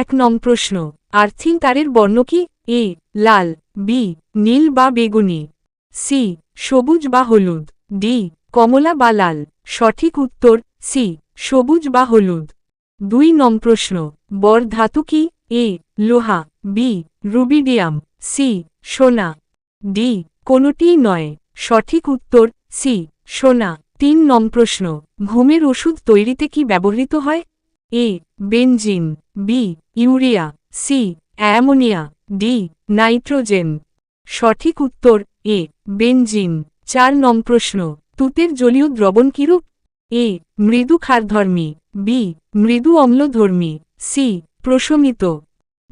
এক নং প্রশ্ন, আর্থিং তারের বর্ণ কি? এ, লাল, বি, নীল বা বেগুনি, সি, সবুজ বা হলুদ, ডি, কমলা বা লাল। সঠিক উত্তর, সি, সবুজ বা হলুদ। দুই নং প্রশ্ন, বর ধাতু কি? এ, লোহা, বি, রুবিডিয়াম, সি, সোনা, ডি কোনটিই নয়। সঠিক উত্তর, সি, সোনা। তিন নং প্রশ্ন, ঘুমের ওষুধ তৈরিতে কি ব্যবহৃত হয়? A, benzene. B urea C ammonia D nitrogen সঠিক উত্তর এ বেনজিন চার নং প্রশ্ন, তুতের জলীয় দ্রবণ কিরূপ? এ মৃদু ক্ষারধর্মী. বি মৃদু অম্লধর্মী. সি প্রশমিত.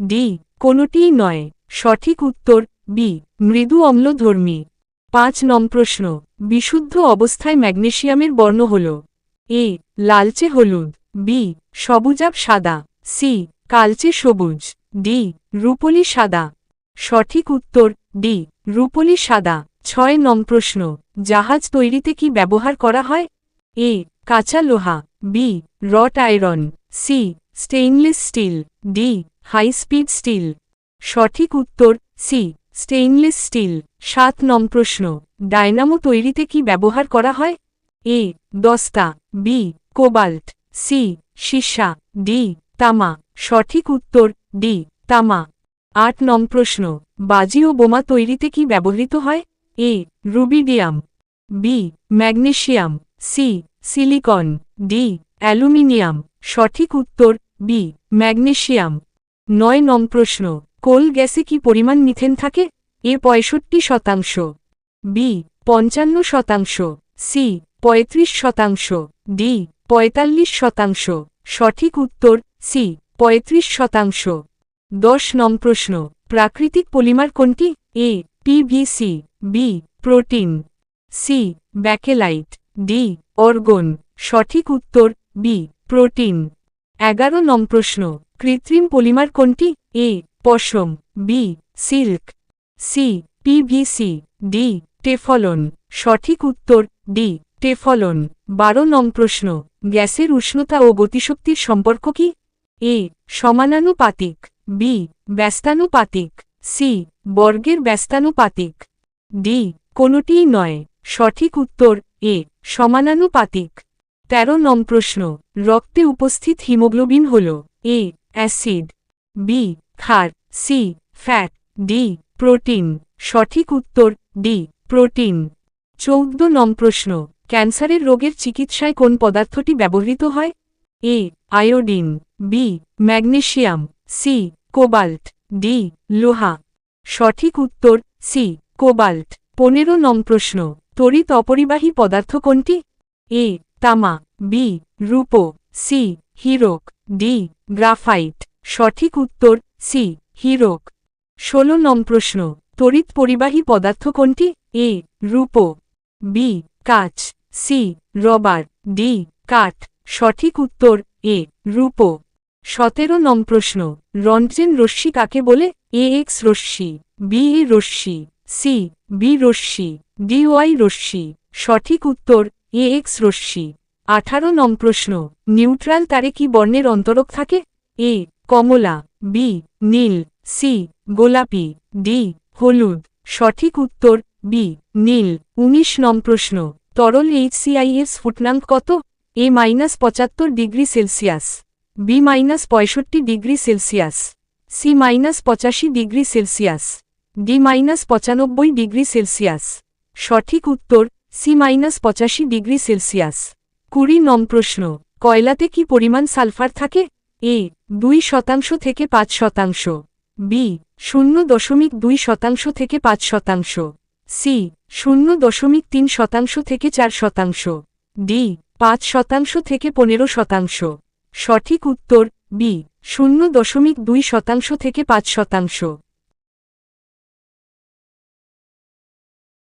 ডি কোনটিই নয়। সঠিক উত্তর বি মৃদু অম্লধর্মী। পাঁচ নং প্রশ্ন, বিশুদ্ধ অবস্থায় ম্যাগনেশিয়ামের বর্ণ হল? এ লালচে হলুদ। বি সবুজাব সাদা। সি, কালচে সবুজ, ডি, রূপলি সাদা। সঠিক উত্তর, ডি, রূপলি সাদা। ছয় নং প্রশ্ন, জাহাজ তৈরিতে কি ব্যবহার করা হয়? এ, কাঁচা লোহা, B wrought iron, C, stainless steel, D, high speed steel. সঠিক উত্তর, সি, স্টেইনলেস স্টিল। সাত নং প্রশ্ন, ডায়নামো তৈরিতে কি ব্যবহার করা হয়? এ, দস্তা, বি, কোবাল্ট, সি, সীসা, ডি তামা। সঠিক উত্তর, ডি, তামা। আট নং প্রশ্ন, বাজি ও বোমা তৈরিতে কি ব্যবহৃত হয়? A, rubidium. B, magnesium. C, silicon. D, aluminium. সঠিক উত্তর, বি, ম্যাগনেশিয়াম। নয় নং প্রশ্ন, কোল গ্যাসে কি পরিমাণ মিথেন থাকে? এ, পঁয়ষট্টি শতাংশ। বি, পঞ্চান্ন শতাংশ। সি, পঁয়ত্রিশ শতাংশ। ডি, পঁয়তাল্লিশ শতাংশ। সঠিক উত্তর সি, পঁয়ত্রিশ শতাংশ। দশ নং প্রশ্ন, প্রাকৃতিক পলিমার কোনটি? A PVC B protein. C, bakelite. D, argon. সঠিক উত্তর বি প্রোটিন। এগারো নং প্রশ্ন, কৃত্রিম পলিমার কোনটি? এ, পশম। B, silk. C PVC D Teflon. সঠিক উত্তর ডি টেফলন। বারো নং প্রশ্ন, গ্যাসের উষ্ণতা ও গতিশক্তির সম্পর্ক কি? এ, সমানানুপাতিক, বি, ব্যস্তানুপাতিক, সি, বর্গের ব্যস্তানুপাতিক ডি কোনটিই নয়। সঠিক উত্তর, এ, সমানানুপাতিক। তেরো নং প্রশ্ন, রক্তে উপস্থিত হিমোগ্লোবিন হল, এ, অ্যাসিড, বি, ক্ষার, সি, ফ্যাট, ডি, প্রোটিন। সঠিক উত্তর ডি প্রোটিন। চৌদ্দ নং প্রশ্ন, ক্যান্সারের রোগের চিকিৎসায় কোন পদার্থটি ব্যবহৃত হয়? A, iodine. B magnesium C cobalt D লোহা সঠিক উত্তর সি কোবাল্ট পনেরো নং প্রশ্ন। তড়িৎ অপরিবাহী পদার্থ কোনটি? এ তামা. বি রূপো. সি হিরোক. D graphite. সঠিক উত্তর সি হিরোক। ষোলো নং প্রশ্ন। তড়িৎ পরিবাহী পদার্থ কোনটি? এ রূপো. বি কাচ। C rubber. ডি কাঠ। সঠিক উত্তর এ রূপো। সতেরো নং প্রশ্ন রন্ট্রেন রশ্মি কাকে বলে? এ এক্স রশ্মি বি এ রশ্মি সি বি রশ্মি ডি ওয়াই রশ্মি। সঠিক উত্তর এ এক্স রশ্মি। আঠারো নং প্রশ্ন, নিউট্রাল তারে কি বর্ণের অন্তরক থাকে? এ কমলা বি নীল সি গোলাপি ডি হলুদ। সঠিক উত্তর বি নীল। উনিশ নং প্রশ্ন, তরল এইচসিআইএস ফুটনাঙ্ক কত? এ মাইনাস পঁচাত্তর ডিগ্রি সেলসিয়াস। বি মাইনাস পঁয়ষট্টি ডিগ্রি সেলসিয়াস। সি মাইনাস পঁচাশি ডিগ্রি সেলসিয়াস। ডি মাইনাস পঁচানব্বই ডিগ্রি সেলসিয়াস। সঠিক উত্তর সি মাইনাস পঁচাশি ডিগ্রি সেলসিয়াস। কুড়ি নম প্রশ্ন, কয়লাতে কি পরিমাণ সালফার থাকে? এ দুই শতাংশ থেকে পাঁচ শতাংশ। বি শূন্য দশমিক দুই শতাংশ থেকে পাঁচ শতাংশ। সি শূন্য দশমিক তিন শতাংশ থেকে চার শতাংশ। ডি পাঁচ শতাংশ থেকে পনেরো শতাংশ। সঠিক উত্তর বি শূন্য দশমিক দুই শতাংশ থেকে পাঁচ শতাংশ।